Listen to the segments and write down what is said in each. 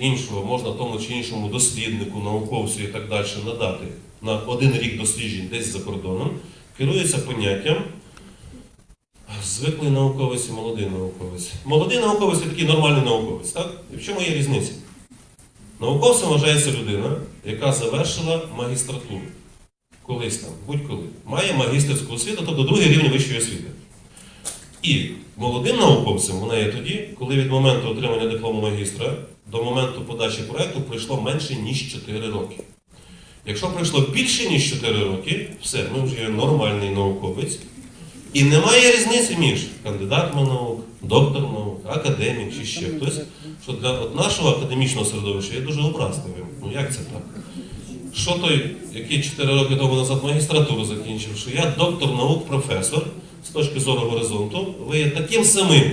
іншого можна тому чи іншому досліднику, науковцю і так далі надати на один рік досліджень десь за кордоном, керується поняттям звиклий науковець і молодий науковець. Молодий науковець це такий нормальний науковець, так? І в чому є різниця? Науковцем вважається людина, яка завершила магістратуру. Колись там, будь-коли. Має магістерську освіту, тобто другий рівень вищої освіти. І молодим науковцем вона є тоді, коли від моменту отримання диплому магістра до моменту подачі проєкту пройшло менше, ніж 4 роки. Якщо пройшло більше, ніж 4 роки, все, ми вже є нормальний науковець. І немає різниці між кандидатом наук, доктором наук, академік чи ще хтось, що для от нашого академічного середовища є дуже образливим. Ну як це так? Що той, який 4 роки тому назад магістратуру закінчив, що я доктор наук, професор, з точки зору горизонту, ви є таким самим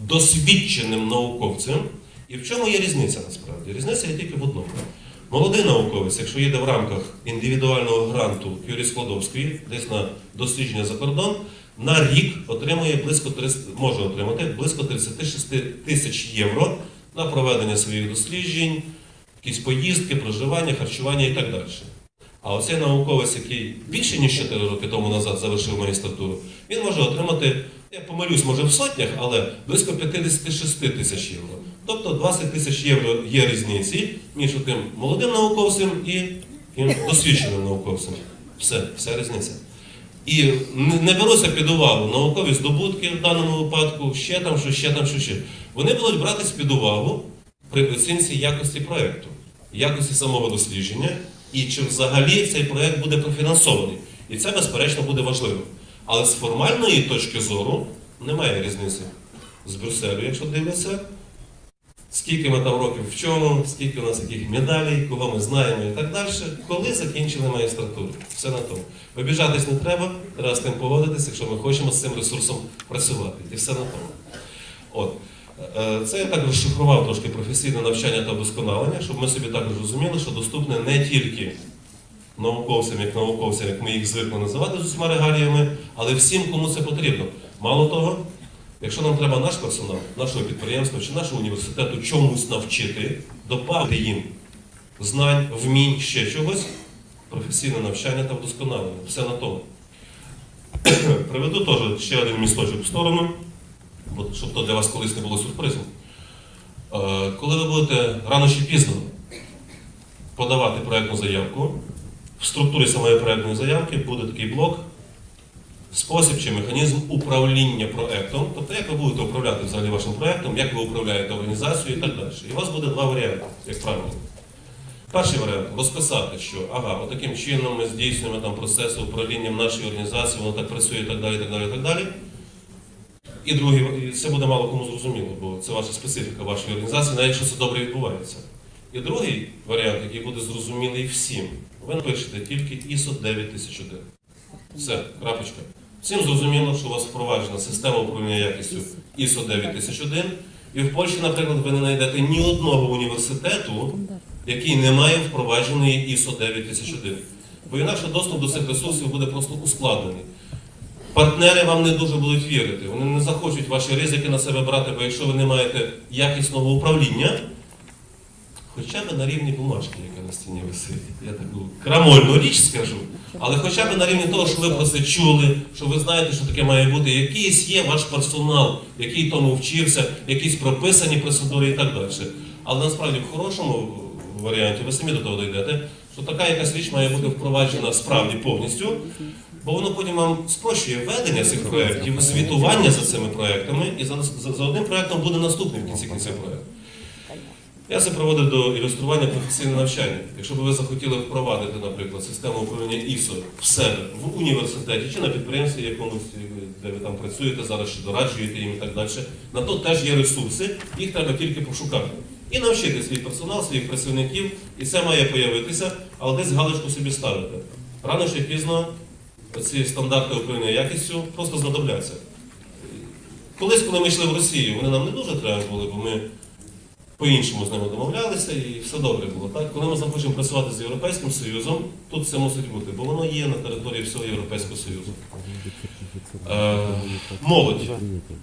досвідченим науковцем. І в чому є різниця насправді? Різниця є тільки в одному. Молодий науковець, якщо їде в рамках індивідуального гранту Юрій Складовської, десь на дослідження за кордон, на рік отримує близько 30, може отримати близько 36 тисяч євро на проведення своїх досліджень, якісь поїздки, проживання, харчування і так далі. А оцей науковець, який більше ніж 4 роки тому назад завершив магістратуру, він може отримати, я помилюсь, може в сотнях, але близько 56 тисяч євро. Тобто 20 тисяч євро є різниці між тим молодим науковцем і тим досвідченим науковцем. Все, вся різниця. І не беруться під увагу наукові здобутки в даному випадку, ще там, що ще там, що ще. Вони будуть братись під увагу при оцінці якості проєкту, якості самого дослідження, і чи взагалі цей проєкт буде профінансований. І це, безперечно, буде важливо. Але з формальної точки зору немає різниці з Брюсселю, якщо дивитися, скільки ми там років вчимо, скільки у нас яких медалей, кого ми знаємо і так далі, коли закінчили магістратуру. Все на тому. Обіжатись не треба, треба з тим поводитися, якщо ми хочемо з цим ресурсом працювати. І все на тому. От. Е, Це я так розшифрував трошки професійне навчання та вдосконалення, щоб ми собі також розуміли, що доступне не тільки науковцям, як науковцям, як ми їх звикли називати з усіма регаліями, але всім, кому це потрібно. Мало того, якщо нам треба наш персонал, нашого підприємства чи нашого університету чомусь навчити, добавити їм знань, вмінь, ще чогось, професійне навчання та вдосконалення. Все на тому. Приведу теж ще один місточок в сторону, щоб то для вас колись не було сюрпризом. Е, Коли ви будете рано чи пізно подавати проєктну заявку, в структурі самої проєктної заявки буде такий блок спосіб чи механізм управління проєктом, тобто як ви будете управляти взагалі вашим проєктом, як ви управляєте організацією і так далі. І у вас буде два варіанти, як правило. Перший варіант розписати, що ага, отаким чином ми здійснюємо там процеси управління в нашій організації, воно так працює і так далі, і так далі, і так далі. І другий, це буде мало кому зрозуміло, бо це ваша специфіка вашої організації, навіть якщо це добре відбувається. І другий варіант, який буде зрозумілий всім, ви напишете тільки ISO 9001. Все, крапочка. Всім зрозуміло, що у вас впроваджена система управління якістю ISO 9001. І в Польщі, наприклад, ви не знайдете ні одного університету, який не має впровадженої ISO 9001. Бо інакше доступ до цих ресурсів буде просто ускладнений. Партнери вам не дуже будуть вірити. Вони не захочуть ваші ризики на себе брати, бо якщо ви не маєте якісного управління, хоча б на рівні бумажки, яка на стіні висить, я таку крамольну річ скажу, але хоча б на рівні того, що ви про це чули, що ви знаєте, що таке має бути, якийсь є ваш персонал, який тому вчився, якісь прописані процедури і так далі. Але насправді в хорошому варіанті ви самі до того дійдете, що така якась річ має бути впроваджена справді повністю, бо воно потім вам спрощує ведення цих проєктів, звітування за цими проєктами, і за, за, за одним проєктом буде наступний в кінці кінців проєкт. Я це проводив до ілюстрування професійне навчання. Якщо б ви захотіли впровадити, наприклад, систему управління ISO в себе в університеті чи на підприємстві якомусь, де ви там працюєте, зараз чи дораджуєте їм і так далі, на то теж є ресурси, їх треба тільки пошукати. І навчити свій персонал, своїх працівників, і це має появитися, але десь галочку собі ставити. Рано чи пізно ці стандарти управління якістю просто знадобляться. Колись, коли ми йшли в Росію, вони нам не дуже треба були, бо ми по-іншому з ними домовлялися і все добре було. Так? Коли ми захочемо працювати з Європейським Союзом, тут це мусить бути, бо воно є на території всього Європейського Союзу. Е, молодь.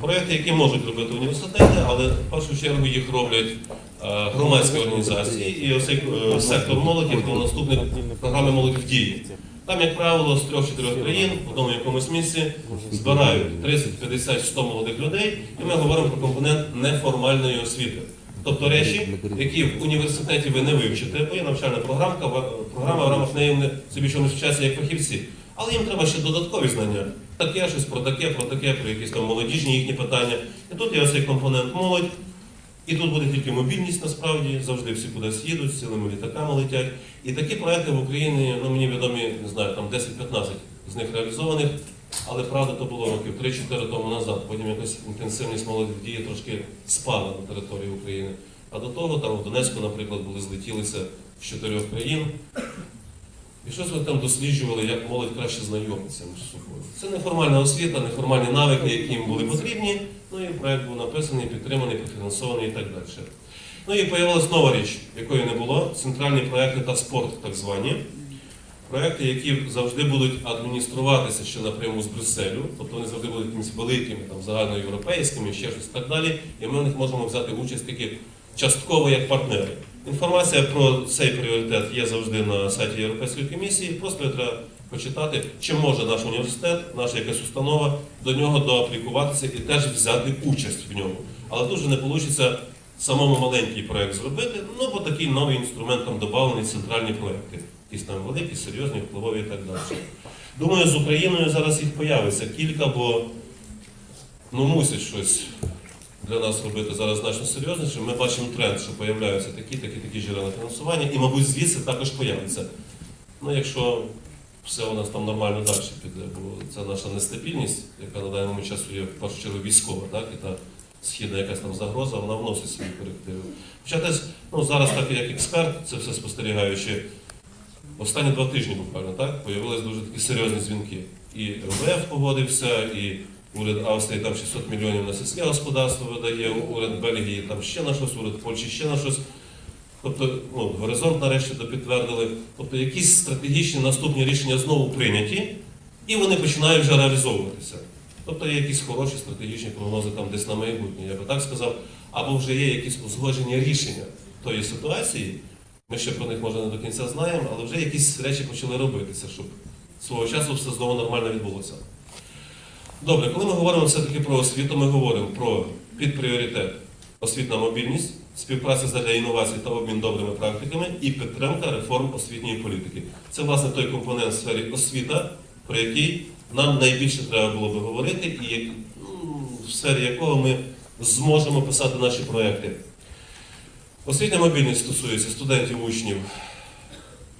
Проєкти, які можуть робити університети, але в першу чергу їх роблять е, громадські організації і оцей е, сектор молоді до наступних програми молоді в дії. Там, як правило, з трьох-чотирьох країн в одному якомусь місці збирають 30, 50, 100 молодих людей, і ми говоримо про компонент неформальної освіти. Тобто речі, які в університеті ви не вивчите, бо є навчальна програмка, програма в рамках неї вони собі чомусь вчаться як фахівці. Але їм треба ще додаткові знання. Таке, щось про таке, про таке, про якісь там молодіжні їхні питання. І тут є оцей компонент молодь. І тут буде тільки мобільність насправді, завжди всі кудись їдуть, з цілими літаками летять. І такі проекти в Україні, ну мені відомі, не знаю, там 10-15 з них реалізованих, але правда то було років 3-4 тому назад. Потім якась інтенсивність молоді дії трошки спала на території України. А до того там в Донецьку, наприклад, були злетілися з чотирьох країн. І щось ви там досліджували, як молодь краще знайомиться між собою. Це неформальна освіта, неформальні навики, які їм були потрібні. Ну і проект був написаний, підтриманий, профінансований і так далі. Ну і появилась нова річ, якої не було: центральні проекти та спорт, так звані. Проекти, які завжди будуть адмініструватися ще напряму з Брюсселю, тобто вони завжди будуть якимись великими, там, загальноєвропейськими, ще щось так далі, і ми в них можемо взяти участь тільки частково як партнери. Інформація про цей пріоритет є завжди на сайті Європейської комісії. Просто треба почитати, чи може наш університет, наша якась установа до нього доаплікуватися і теж взяти участь в ньому. Але дуже не вийде самому маленький проект зробити, ну бо такий новий інструмент там додавлений центральні проекти. Якісь там великі, серйозні, впливові і так далі. Думаю, з Україною зараз їх появиться кілька, бо ну мусять щось для нас робити зараз значно серйозніше. Ми бачимо тренд, що появляються такі, такі, такі джерела фінансування, і, мабуть, звідси також появиться. Ну, якщо все у нас там нормально далі піде, бо це наша нестабільність, яка на даному часу є в першу чергу військова, так, і та східна якась там загроза, вона вносить свої корективи. Хоча десь, ну, зараз, так як експерт, це все спостерігаючи, останні два тижні буквально так, появились дуже такі серйозні дзвінки. І МВФ погодився, і уряд Австрії там 600 мільйонів на сільське господарство видає, уряд Бельгії там ще на щось, уряд Польщі ще на щось. Тобто, ну, горизонт нарешті допідтвердили. Тобто якісь стратегічні наступні рішення знову прийняті, і вони починають вже реалізовуватися. Тобто є якісь хороші стратегічні прогнози там десь на майбутнє, я би так сказав, або вже є якісь узгодження рішення тої ситуації. Ми ще про них може не до кінця знаємо, але вже якісь речі почали робитися, щоб свого часу все знову нормально відбулося. Добре, коли ми говоримо все-таки про освіту, ми говоримо про підпріоритет освітна мобільність, співпраця задля інновацій та обмін добрими практиками і підтримка реформ освітньої політики. Це власне той компонент в сфері освіта, про який нам найбільше треба було би говорити, і ну, в сфері якого ми зможемо писати наші проекти. Освітня мобільність стосується студентів, учнів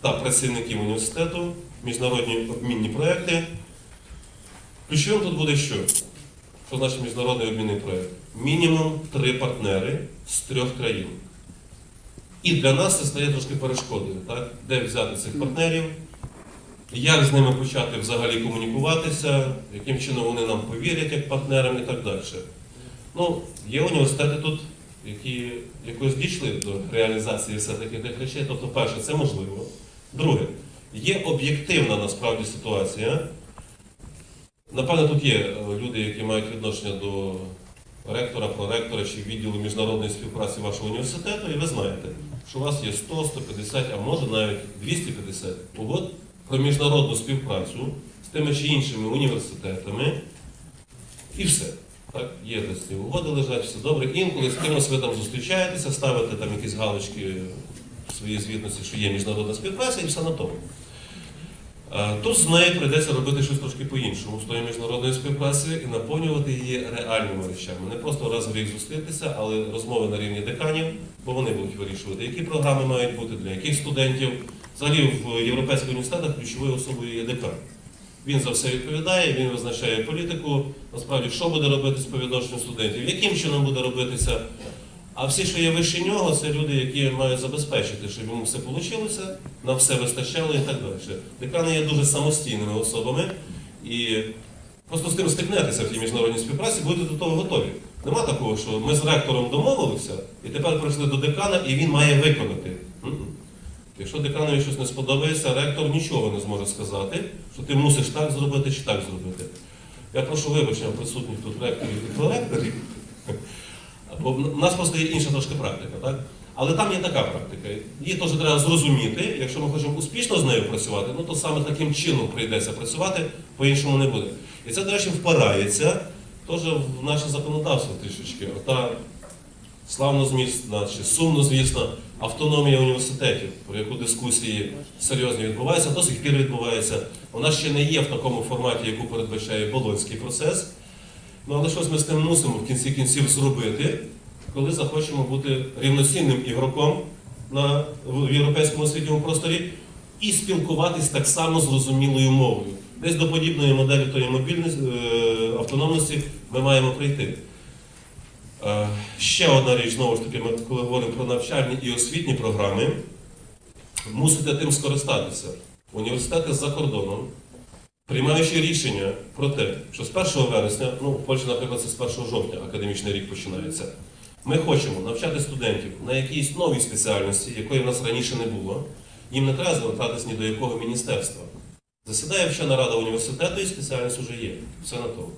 та працівників університету, міжнародні обмінні проекти. Ключовим тут буде що? Що значить міжнародний обмінний проект? Мінімум три партнери з трьох країн. І для нас це стає трошки перешкодою, так? де взяти цих партнерів, як з ними почати взагалі комунікуватися, яким чином вони нам повірять як партнерам і так далі. Ну, є університети тут, які якось дійшли до реалізації все-таки тих речей. Тобто, перше, це можливо. Друге, є об'єктивна насправді ситуація. Напевно, тут є е, люди, які мають відношення до ректора, проректора чи відділу міжнародної співпраці вашого університету, і ви знаєте, що у вас є 100, 150, а може навіть 250 угод про міжнародну співпрацю з тими чи іншими університетами, і все. Так, є десь ці угоди лежать, все добре. Інколи з кимось ви там зустрічаєтеся, ставите там якісь галочки в своїй звітності, що є міжнародна співпраця, і все на тому. Тут з нею прийдеться робити щось трошки по-іншому з тої міжнародної співпраці і наповнювати її реальними речами. Не просто раз в рік зустрітися, але розмови на рівні деканів, бо вони будуть вирішувати, які програми мають бути, для яких студентів. Взагалі в європейських університетах ключовою особою є декан. Він за все відповідає, він визначає політику, насправді, що буде робитись по відношенню студентів, яким чином буде робитися. А всі, що є вище нього, це люди, які мають забезпечити, щоб йому все вийшло, на все вистачало і так далі. Декани є дуже самостійними особами, і просто з тим стикнетеся в тій міжнародній співпраці, будете до того готові. Нема такого, що ми з ректором домовилися, і тепер прийшли до декана, і він має виконати. Якщо деканові щось не сподобається, ректор нічого не зможе сказати, що ти мусиш так зробити чи так зробити. Я прошу вибачення присутніх тут ректорів і проректорів. В нас просто є інша трошки практика, так? Але там є така практика. Її теж треба зрозуміти. Якщо ми хочемо успішно з нею працювати, ну то саме таким чином прийдеться працювати, по-іншому не буде. І це, до речі, впирається теж в наше законодавство трішечки. Ота славнозвісна чи сумнозвісна автономія університетів, про яку дискусії серйозні відбуваються, до сих пір відбувається. Вона ще не є в такому форматі, яку передбачає болонський процес. Ну але щось ми з тим мусимо в кінці кінців зробити, коли захочемо бути рівноцінним ігроком на, в європейському освітньому просторі і спілкуватись так само зрозумілою мовою. Десь до подібної моделі тої мобільності е, автономності ми маємо прийти. Е, Ще одна річ, знову ж таки, ми коли говоримо про навчальні і освітні програми, мусите тим скористатися. Університети за кордоном, приймаючи рішення про те, що з 1 вересня, ну, в Польщі, наприклад, це з 1 жовтня академічний рік починається. Ми хочемо навчати студентів на якійсь новій спеціальності, якої в нас раніше не було. Їм не треба звертатись ні до якого міністерства. Засідає вчена рада університету і спеціальність вже є. Все на тому.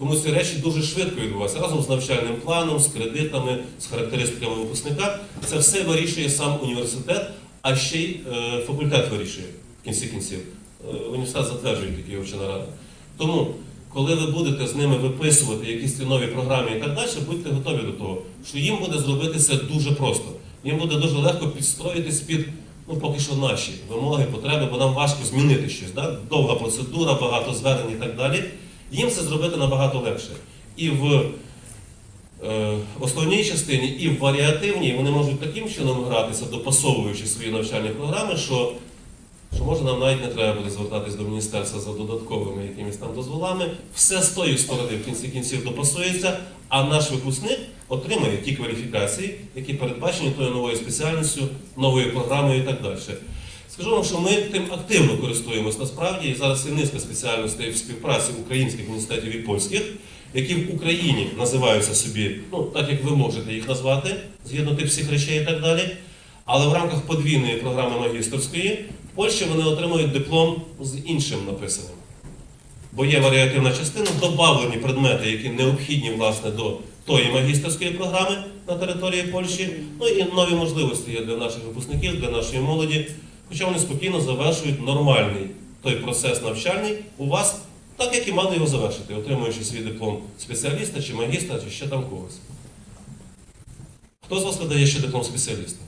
Тому ці речі дуже швидко відбуваються разом з навчальним планом, з кредитами, з характеристиками випускника. Це все вирішує сам університет, а ще й е, факультет вирішує в кінці кінців. Е, університет затверджує такі вчена рада. Тому, коли ви будете з ними виписувати якісь ці нові програми і так далі, будьте готові до того, що їм буде зробити це дуже просто. Їм буде дуже легко підстроїтись під ну, поки що наші вимоги, потреби, бо нам важко змінити щось. Да? Довга процедура, багато звернень і так далі. Їм це зробити набагато легше. І в е, основній частині, і в варіативній вони можуть таким чином гратися, допасовуючи свої навчальні програми, що, що може нам навіть не треба буде звертатись до міністерства за додатковими якимись там дозволами. Все з тої сторони в кінці кінців допасується, а наш випускник отримає ті кваліфікації, які передбачені тою новою спеціальністю, новою програмою і так далі. Скажу вам, що ми тим активно користуємось насправді, і зараз є низка спеціальностей в співпраці українських університетів і польських, які в Україні називаються собі, ну так як ви можете їх назвати, згідно тих всіх речей і так далі. Але в рамках подвійної програми магістерської в Польщі вони отримують диплом з іншим написаним. Бо є варіативна частина, додавлені предмети, які необхідні власне до тої магістерської програми на території Польщі. Ну і нові можливості є для наших випускників, для нашої молоді. Хоча вони спокійно завершують нормальний той процес навчальний у вас, так як і мали його завершити, отримуючи свій диплом спеціаліста чи магістра, чи ще там когось. Хто з вас видає ще диплом спеціаліста?